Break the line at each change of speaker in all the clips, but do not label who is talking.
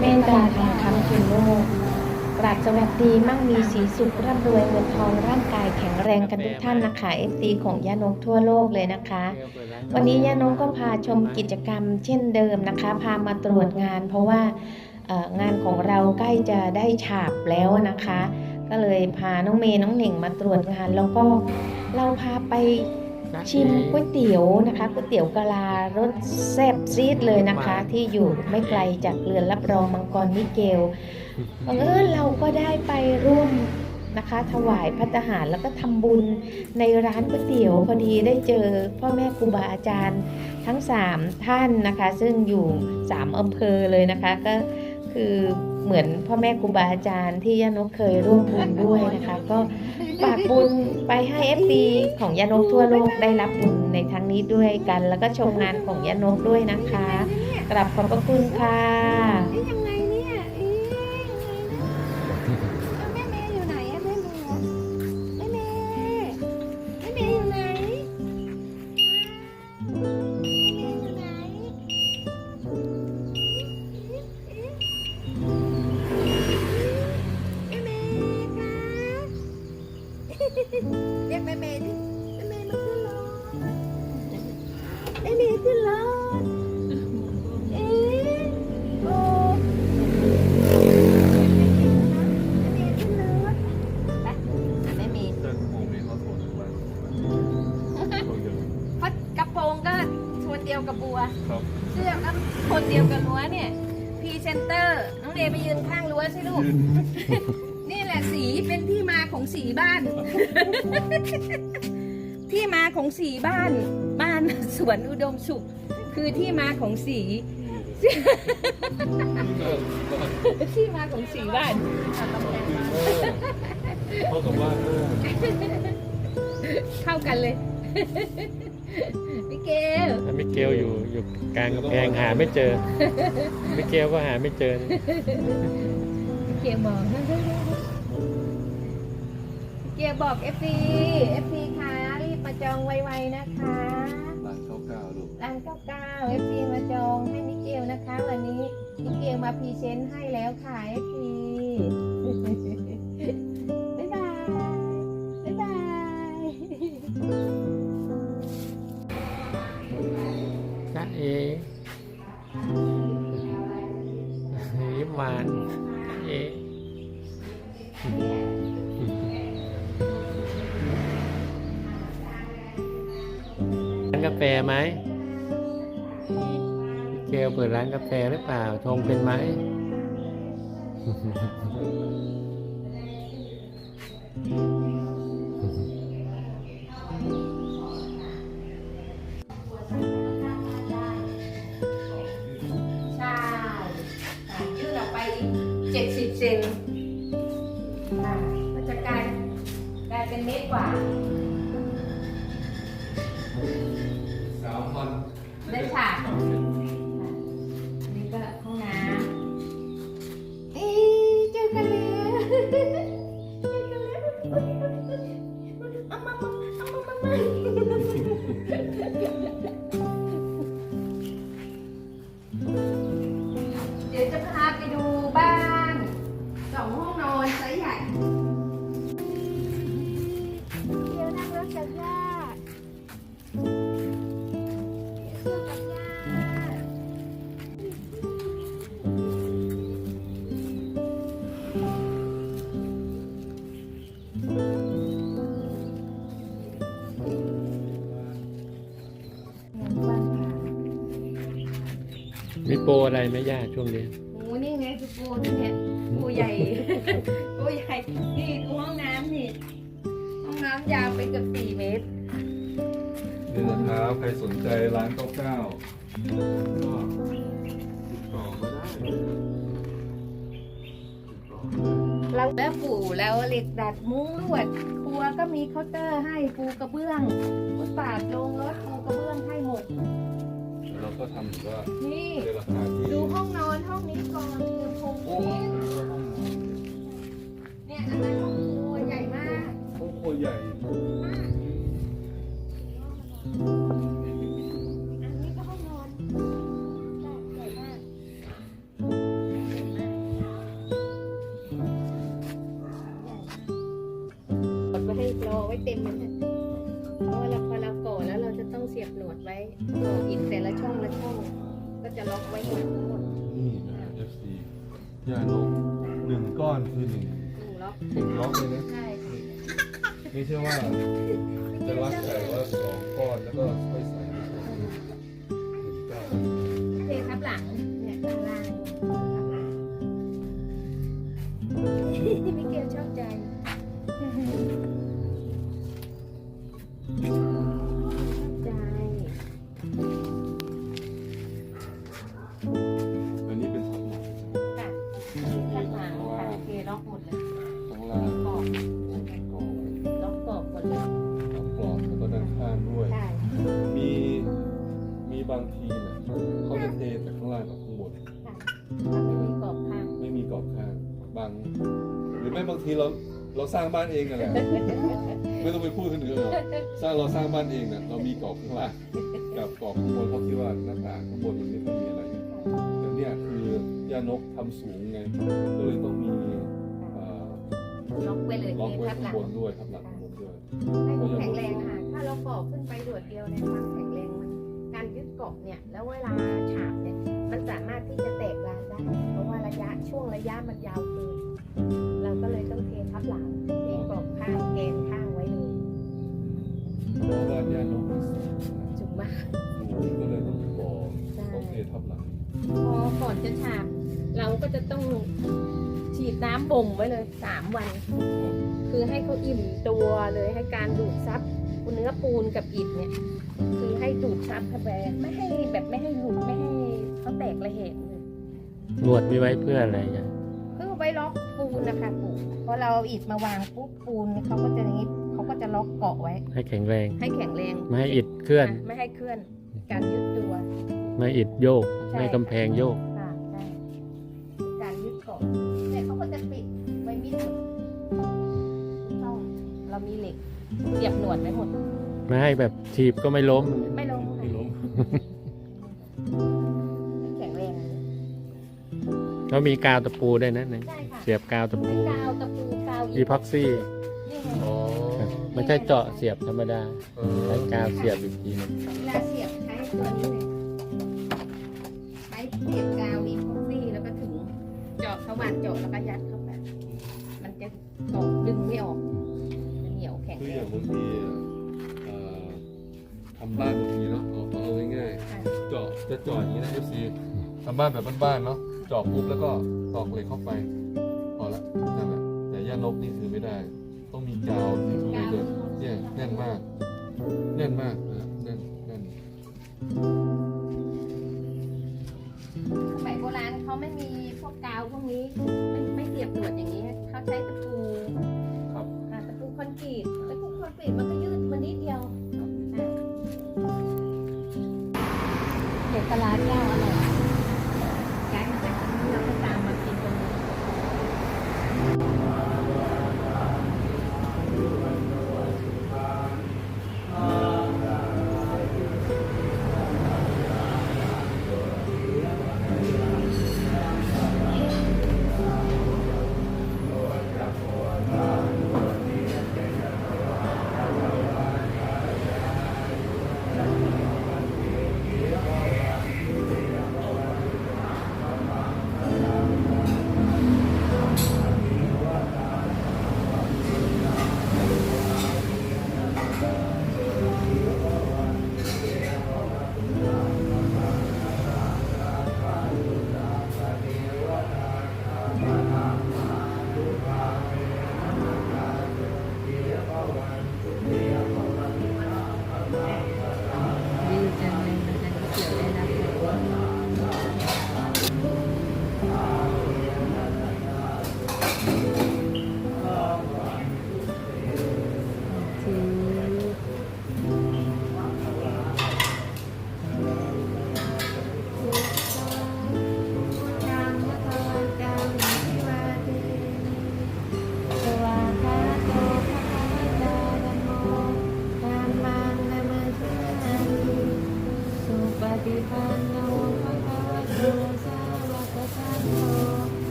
เมตตาธรรมคำคุณโลกกราบสวัสดีมั่งมีสีสุขร่ำรวยเงินทองร่างกายแข็งแรงกันทุกท่านนะคะเอฟซีของย่านกทั่วโลกเลยนะคะ วันนี้ย่านกก็พาชมกิจกรรมเช่นเดิมนะคะ พามาตรวจงาน เพราะว่างานของเราใกล้จะได้ฉาบแล้วนะคะ ก็เลยพาน้องเมย์น้องเหน่งมาตรวจงานแล้วก็เราพาไป ชิมก๋วยเตี๋ยวนะคะก๋วยเตี๋ยวกะลารสแซ่บซีดเลยนะคะ ที่อยู่ไม่ไกลจากเรือนรับรองมังกรมิเกลบังเอิญเราก็ได้ไปร่วมนะคะ ถวายพัตตาหารแล้วก็ทำบุญในร้านก๋วยเตี๋ยวพอดีได้เจอพ่อแม่ครูบาอาจารย์ทั้ง 3 ท่านนะคะ ซึ่งอยู่ 3อำเภอเลยนะคะก็คือ เหมือนพ่อแม่ครูบาอาจารย์ที่ย่านกเคยร่วมบุญด้วยนะคะ ก็ฝากบุญไปให้ f อของย่านกทั่วโลกได้รับบุญในครั้งนี้ด้วยกัน แล้วก็ชมงานของย่านกด้วยนะคะกราบขอบพระคุณค่ะ
เรียกแม่เมย์ดิแม่เมย์มาขึ้นรถแม่เมย์ขึ้นรถ
ที่
มาของสีบ้าน บ้านสวนอุดมสุข คือที่มาของสี ที่มาของสีบ้าน
เขากับว่าเออ
เข้ากันเลยพี่เกล
มิเกลอยู่อยู่กลางกำแพงหาไม่เจอมิเกลก็หาไม่เจอ
พี่เกลบอก พี่เกลบอก FC FC ค่ะรีบมาจองไวๆนะคะ
ร้านเก้าเก้าลูก
ร้าน99 FC มาจองให้มิเกลนะคะ วันนี้มิเกลมาพรีเซนต์ให้แล้วค่ะ FC บ๊ายบายบ๊ายบาย
จ้าเอยิ้มหวานจ้าเอ แฟไหมเกลเปิดร้านกาแฟหรือเปล่าชงเป็นไหม
ใมี
โปรอะไรไหมย่าช่วงนี้
โอ้นี่ไงคือปูนี่เนี่ยปูใหญ่ ปูใหญ่นี่ดูห้องน้ำนี่ ห้องน้ำยาวไปเกือบสี่เมตร
นี่นะครับ ใครสนใจร้านเก้าเก้าก็ติดต่อมาได้ติดต่อมาได้
แล้วแล้วปูแล้วเหล็กดัดมุ้งลวดครัวก็มีเคาน์เตอร์ให้ปูกระเบื้องฟุตบาทลงรถปูกระเบื้องให้หมด
แล้วเรา ก็ทำแบบว่า
นี่
ในราคาที่
ดู
ไม่ใช่
สร้างบ้านเองกันแหละไม่ต้องไปพูดคนอื่นหรอกสร้างเราสร้างบ้านเองเนี่ยเรามีกรอบข้างล่างกับกรอบข้างบนเพราะคิดว่าหน้าต่างข้างบนมันไม่ค่อยมีอะไรแต่เนี่ยคือย่านกทำสูงไงก็เลยต้องมีเอ่อ
ล็อกไว้เลย
ล็อก
เท
ไว้
ทับห
ข้าง
ลัง
บนด้วยทับหลังข้างบนด้วย
ให้มันแข็งแรงค่ะถ้าเราก่อขึ้นไปโดดเดียวเนี่ยความแข็งแรงมันการยึดเกาะเนี่ยแล้วเวลาฉาบเนี่ยมันสามารถที่จะแตกรานได้เพราะว่าระยะช่วงระยะมันยาวเกิน เราก็เลยต้องเททับหลังเทกรอบข้างแกนข้างไว้เลย
เพราะว่าย่านกมันสูง
จุกมาก
สูงก็เลยต้องก่อ
ใช่
ต้องเททับหลัง
พอก่อนจะฉาบเราก็จะต้องฉีดน้ำบ่มไว้เลยสามวัน คือให้เขาอิ่มตัวเลยให้การดูดซับเนื้อปูนกับอิฐเนี่ย คือให้ดูดซับเข้าไปไม่ให้แบบไม่ให้หลุดไม่ให้เขาแตกระเหตุเลย
หนวดมีไว้เพื่ออะไรอะ
เพื่อไว้ล็อกปู นนะคะปูพอเราเอาอิฐมาวางปุ๊บปูนเขาก็จะอย่างนี้เขาก็จะล็อกเกาะไว้
ให้แข็งแรง
ให้แข็งแรง
ไม่ให้อิดเคลื่อนะ
ไม่ให้เคลื่อน การยึดตัว
ไม่ให้อิดโยก
ใช่
ไม่ให้กำแพงโยก
ค่ะใช่การยึดเกาะเนี่ยเขาก็จะปิดไว้มิดหมดทุกช่องเรามีเหล็กเสียบหนวดไว้หมด
ไม่ให้แบบถีบก็ไม่ล้ม
ไม่ล้ม
ไม่
แล้
วมีกาวตะปูได้วยนะเนี่ย
ใช่ค่ะ
เสียบกาวตะปู
กาวตะปูกาว
อีพ็อกซี่
นี่ไง
อ๋อ
ไม่ใช่เจาะเสียบธรรมดา
เออ
ใช้กาวเสียบอีกทีหนึง
เวลาเสียบใช้ตัวนี้เลยใช้เสียบกาวอีพ็อกซี่แล้วก็ถึงเจาะเขาหวานเจาะแล้วก็ยัดเข้าไปมันจะเกาะดึงไม่ออกจะเหนียวแข็ง
คือ
แร
อย่างงบางทีเอ่อทำบ้านบางทีเนาะเอาเอาง่าย
ค่ะ
ๆเจาะจะเจาะอย่างนี้นะ FC ทำบ้านแบบบ้านๆเนาะเจอบปุ๊บแล้วก็ตอกเหล็กเข้าไปพอละนั่นแหละแต่ย่านกนี่คือไม่ได้ ต้องมีกาวที่คือเกิดเนี่ยแน่นมาก แน่นมากนะแน่นแน่น
สมัยโบราณเขาไม่มีพวกกาวพวกนี้ไม่ไม่เสียบตรวดอย่างนี้เขาใช้ตะปู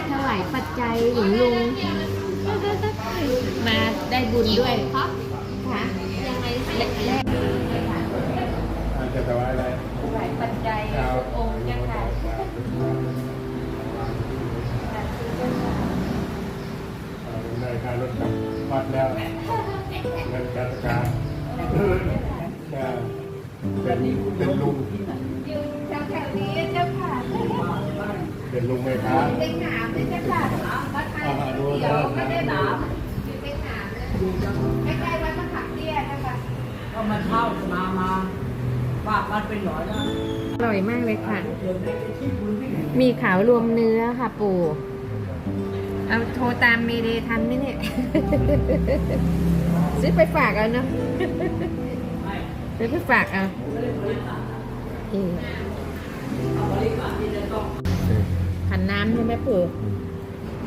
ตถวายปัจจัยหลวงลุง มาได้บุญด้วยครับค่ะยังไงแรกแรก
อาจจะถวายอะไร
ถวายปัจจัยองค์เจ้าค่ะ
ได้ค่ารถกลับวัดแล้วเงินการการเป็นเป็นลุง
อยู่แถวๆนี้เจ้าค่ะ
เป็นลุงไหมครับ
เป็นหนามเลยเจ้าค่ะวัดไทยเขียวไม่ได้หนามอยู่เป็นหนามเลยใกล้ๆวัดมะขามเตี้ยนะคะ
ก็มาเช่ามามาฝากมันเป็นหน่อยนะ
อร่อยมากเลยค่ะ มีขาวรวมเนื้อค่ะปู่เอาโทรตามเมเดย์ทันไหมเนี่ย ซื้อไปฝากเอาเนาะซื้อไปฝากเอาเออ ขันน้ำใช่ไหมปู่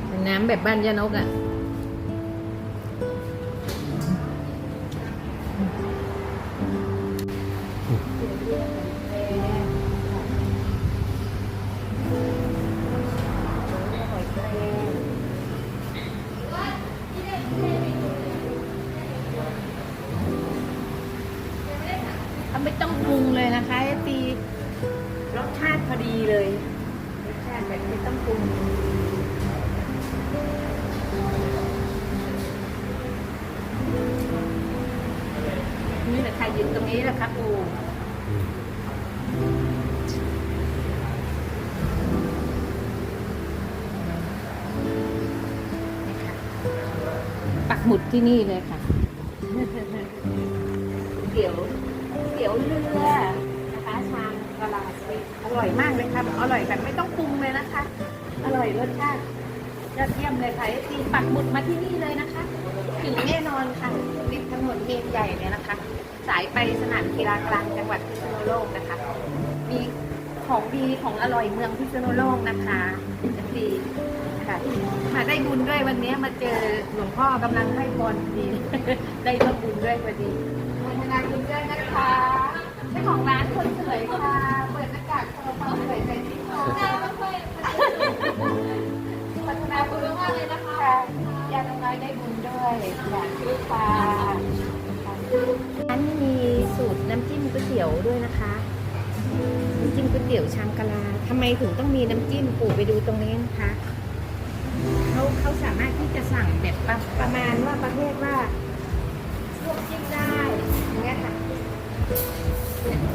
ขันน้ำแบบบ้านยานกอะไม่ต้องปรุงเลยนะคะตีรสชาติพอดีเลย แบบไม่ต้องปรุงนี่แหละค่ะยืนตรงนี้แหละครับปูปักหมุดที่นี่เลยค่ะเตี๋ยวเตี๋ยวเรือนะคะชามกะลาสลิดอร่อยมากเลยค่ะอร่อยแบบไม่ต้องปรุง เลยนะคะ อร่อยรสชาติยอดเยี่ยมเลยค่ะตีปักหมุดมาที่นี่เลยนะคะ ถึงแน่นอนค่ะริมถนนเมนใหญ่เนี่ยนะคะ สายไปสนามกีฬากลางจังหวัดพิษณุโลกนะคะ มีของดีของอร่อยเมืองพิษณุโลกนะคะดีค่ะมาได้บุญด้วยวันนี้มาเจอหลวงพ่อกำลังให้พรพอดี ได้ร่วมบุญด้วยพอดีพัฒนาคุณด้วยนะคะเจ้าของร้านคนสวยค่ะ เปิดหน้ากากโชว์ความสวยใจที่ค่ะ พัฒนาคุณมากเลยนะคะยาตน้อยได้บุญด้วยอยากชื่อค่ะร้านนี้มีสูตรน้ำจิ้มก๋วยเตี๋ยวด้วยนะคะน้ำจิ้มก๋วยเตี๋ยวชามกะลาทำไมถึงต้องมีน้ำจิ้มปู่ไปดูตรงนี้นะคะเขาเขาสามารถที่จะสั่งแบบประประมาณว่าประเภทว่าลวกจิ้มได้อย่างเงี้ยค่ะ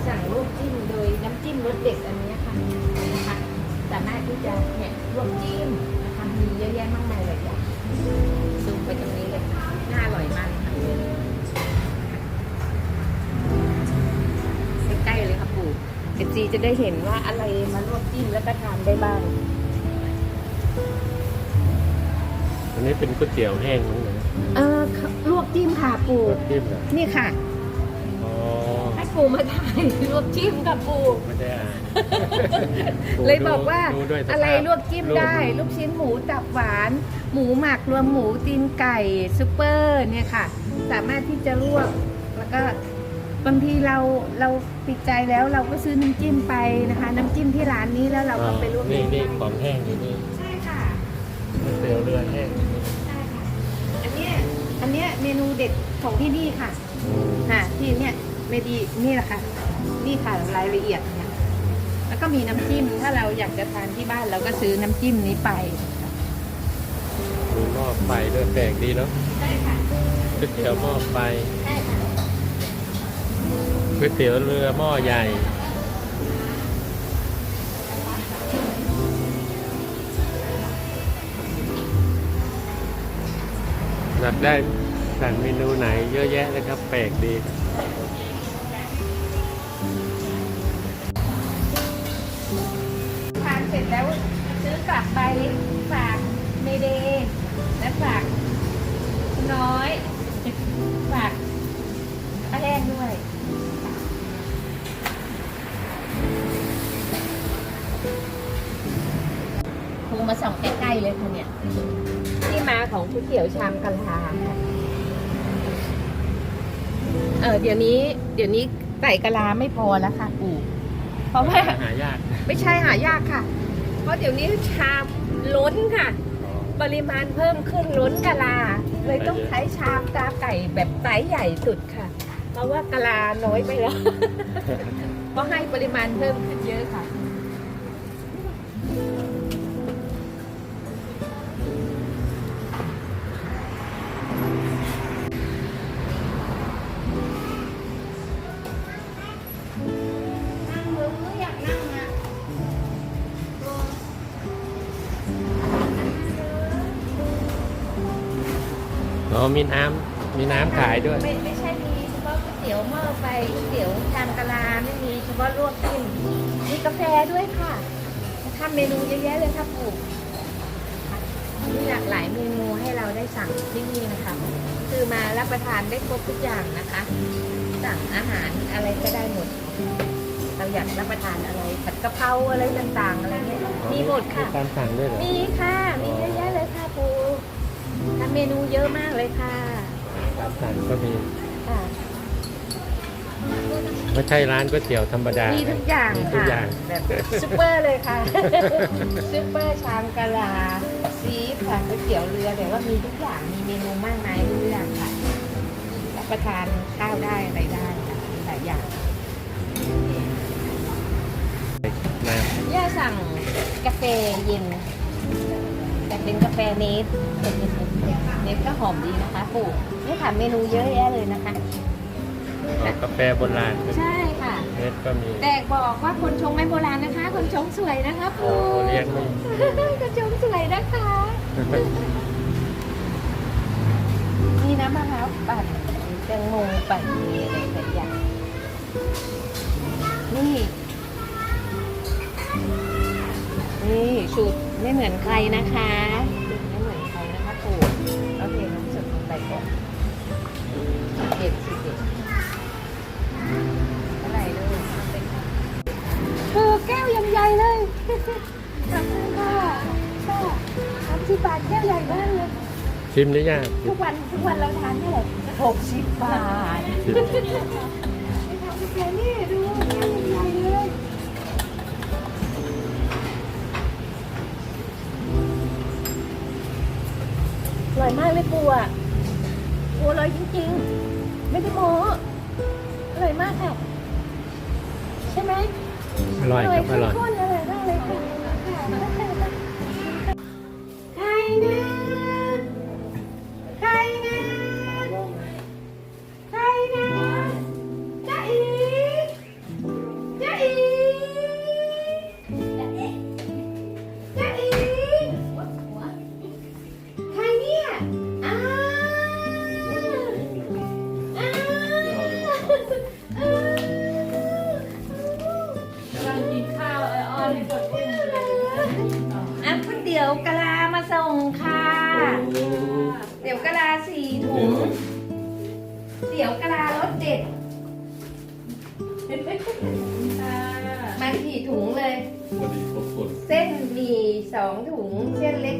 สั่งลวกจิ้มโดยน้ำจิ้มรสเด็ดอันนี้ค่ะ สามารถที่จะเนี่ยลวกจิ้มนะคะมีเยอะแยะมากมายเลยอย่างซูมไปตรงนี้เลยค่ะน่าอร่อยมากค่ะใกล้ๆเลยค่ะปู่เอจีจะได้เห็นว่าอะไรมาลวกจิ้มแล้วก็ทานได้บ้าง
อันนี้เป็นก๋วยเตี๋ยวแห้งมั้งนะ
เออลวกจิ้มค่ะปู่
รสจิ้มเหรอ
นี่ค่ะ
อ๋อ
ให้ ปู่มาถ่ายลวกจิ้มค่ะปู่
ไม่ได้อ่าน
เลยบอกว่า
ดูด้วยสภาพ
อะไรลวกจิ้มได้
รูป
ลูกชิ้นหมูตับหวาน หมูหมักรวมหมูตีนไก่ซุปเปอร์เนี่ยค่ะ สามารถที่จะลวกแล้วก็บางทีเราเราติดใจแล้วเราก็ซื้อน้ำจิ้มไปนะคะ น้ำจิ้มที่ร้านนี้แล้วเราก็ไปลวก
นี่
เอง
นี่
ได้
ของแห้งอยู่นี่
ใช่ค่ะ
ก๋วยเตี๋ยวเรือแห้งอยู่นี่
ใช่ค่ะอันเนี้ยอันเนี้ยเมนูเด็ดของที่นี่ค่ะ ค่ะที่เนี่ย เมดีนี่แหละค่ะ นี่ค่ะรายละเอียดเนี่ยแล้วก็มีน้ำจิ้ม ถ้าเราอยากจะทานที่บ้านเราก็ซื้อน้ำจิ้มนี้ไป
มีหม้อไฟด้วยแปลกดีเนาะ
ใช่ค่ะ
ก๋วยเตี๋ยวหม้อไฟ
ใช่ค่ะ
ก๋วยเตี๋ยวเรือหม้อใหญ่ อยากได้สั่งเมนูไหนเยอะแยะเลยครับแปลกดี
ซื้อกลับไปฝากเมเดย์และฝากคุณน้อย ฝากป้าแห้งด้วยครูมาส่องใกล้ๆเลยค่ะเนี่ย ที่มาของก๋วยเตี๋ยวชามกะลาค่ะเออเดี๋ยวนี้ เดี๋ยวนี้ไก่กะลาไม่พอแล้วค่ะปู่เพราะว่า
หายาก
ไม่ใช่หายากค่ะ เพราะเดี๋ยวนี้ชามล้นค่ะ ปริมาณเพิ่มขึ้นล้นกะลา เลยต้องใช้ชามตาไก่แบบไซส์ใหญ่สุดค่ะ เพราะว่ากะลาน้อยไปแล้วเพราะให้ปริมาณเพิ่มขึ้นเยอะค่ะ
อ๋อมีน้ำมีน้ำขายด้วย
ไม่ไม่ใช่มีเฉพาะก๋วยเตี๋ยวหม้อไฟก๋วยเตี๋ยวชามกะลาไม่มีเฉพาะลวกจิ้มมีกาแฟด้วยค่ะทำเมนูเยอะแยะเลยค่ะปู่ค่ะมีหลากหลายเมนูให้เราได้สั่งที่นี่นะคะ คือมารับประทานได้ครบทุกอย่างนะคะ สั่งอาหารอะไรก็ได้หมด เราอยากรับประทานอะไรผัดกะเพราอะไรต่างๆอะไรเงี้ยมีหมดค่ะ
มีการสั่งด้วยเหรอ
มีค่ะมีเยอะแยะเลยค่ะปูทำ เมนูเยอะมากเลยค่ะ
การสั่งก็มี
ค่ะ
ไม่ใช่ร้านก๋วยเตี๋ยวธรรมดา
มีทุกอย่าง
มีทุก
ค่ะ
อย่าง
แบบซุปเปอร์เลยค่ะ ซุปเปอร์ชามกะลา ซีฟค่ะก๋วยเตี๋ยวเรือแต่ว่ามีทุกอย่างมีเมนูมากมายทุกอย่างค่ะรับประทานข้าวได้อะไรได้ค่ะมีหลายอย่าง
น้
ย่าสั่งกาแฟเย็นแต่ เป็นกาแฟเนสเนสก็หอมดีนะคะปู่นี่ค่ะเมนูเยอะแยะเลยนะคะำ
อ๋อกาแฟโบราณ
ใช่ค่ะ
เม็ดก็มี
แต่บอกว่าคนชงไม่โบราณนะคะ คนชงสวยนะคะ
โอ้
ปู่
เลี้ยงไม่
คนชงสวยนะคะมีน้ำมะพร้าวปั่นแตงโมปั่นมีอะไรหลายอย่างนี่ นี่สูตรไม่เหมือนใครนะคะสูตรไม่เหมือนใครนะคะปู่เราเทน้ำสดลงไปก่อนเด็ดสิเด็ดอะไรเลยเอาไปค่ะคือแก้วยังใหญ่เลยขอบคุณค่ะค่ะสามสิบบาทแก้วใหญ่มากเลย
ชิมหรือยัง
ทุกวันทุกวันเราทานเท่าไหร่หกสิบบาทไปท ร่อยมากเลยปูอะปูอร่อยจริงๆ ไม่ได้โม้อร่อยมากค่ะ ใช่ไหม
อร่อยครับอร่อย
ข้นๆอร่อยมากเลยค่ะ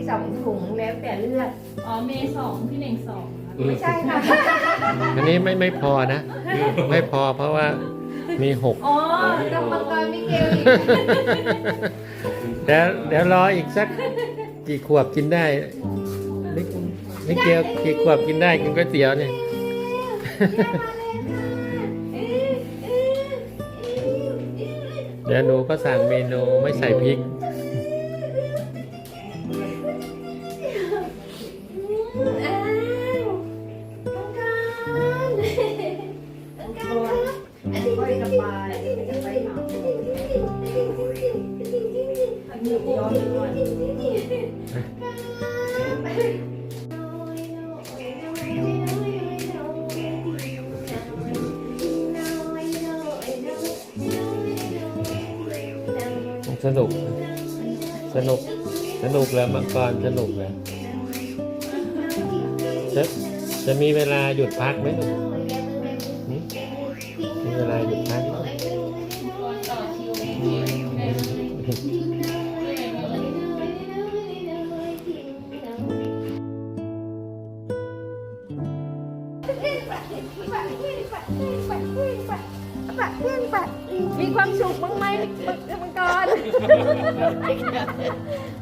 ส้
น
เล็กสองถุงแล้วแต่เลือก
อ๋อเมย์สองพี่เน่งสองนะ
ไม่ใช่ค่ะ
อันนี้ไม่ไม่พอนะ ไม่พอเพราะว่ามีหก
อ๋อต้องมังกรมิเกลอีก
เดี๋ยวเดี๋ยวรออีกสักกี่ขวบกินได้ไม่ไม่เกี่ยวกี่ขวบกินได้กินก๋วยเตี๋ยวเนี่ย เดี๋ยวหนูก็สั่งเมนูไม่ใส่พริก สนุกแล้วมังกรสนุกแล้วจะจะมีเวลาหยุดพักไหมลูกมีเวลาหยุดพัก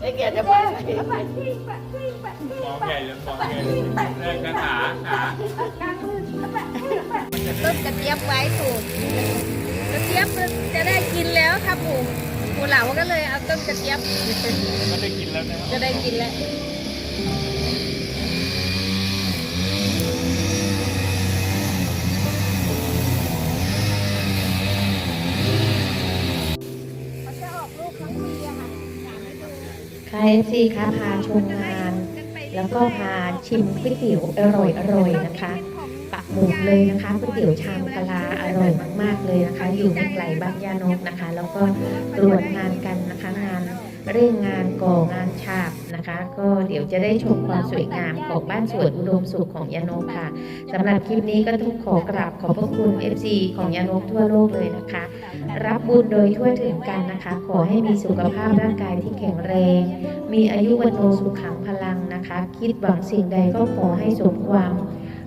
ไอ้
แก
จะบ้า
มองใหญ่จนมองใหญ่เรื่องกระถาขา
ต้นกระเจี๊ยบไว้ปลูกกระเจี๊ยบจะได้กินแล้วครับปลูกปลูกเหลาก็เลยเอาต้นกระเจี๊ยบ
ก็ได้กินแล้วนะ
จะได้กินแล้ว
ค่ะเอฟซีคะพาชมงาน แล้วก็พาชิมก๋วยเตี๋ยวอร่อยอร่อยๆนะคะปักหมุดเลยนะคะก๋วยเตี๋ยวชามกะลาอร่อยมากๆเลยนะคะ อยู่ไม่ไกลบ้านย่านกนะคะ แล้วก็ตรวจงานกันนะคะงาน เร่งงานก่องานฉาบนะคะ ก็เดี๋ยวจะได้ชมความสวยงามของบ้านสวนอุดมสุขของยานกค่ะสำหรับคลิปนี้ก็ต้องขอกราบขอบพระคุณ FC ของยานกทั่วโลกเลยนะคะ รับบุญโดยทั่วถึงกันนะคะ ขอให้มีสุขภาพร่างกายที่แข็งแรง มีอายุวันโนสุขังพลังนะคะ คิดหวังสิ่งใดก็ขอให้สมความ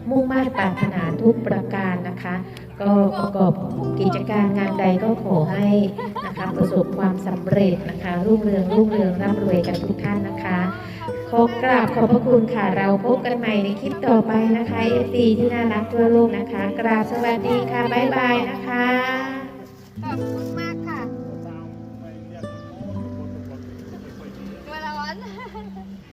มุ่งมั่นปรารถนาทุกประการนะคะ ก็ประกอบกิจการงานใดก็ขอให้นะคะประสบความสำเร็จนะคะรุ่งเรืองรุ่งเรืองร่ำรวยกันทุกท่านนะคะขอกราบขอบพระคุณค่ะเราพบกันใหม่ในคลิปต่อไปนะคะเอฟซีที่น่ารักทั่วโลกนะคะ กราบสวัสดีค่ะบ๊ายบายนะคะ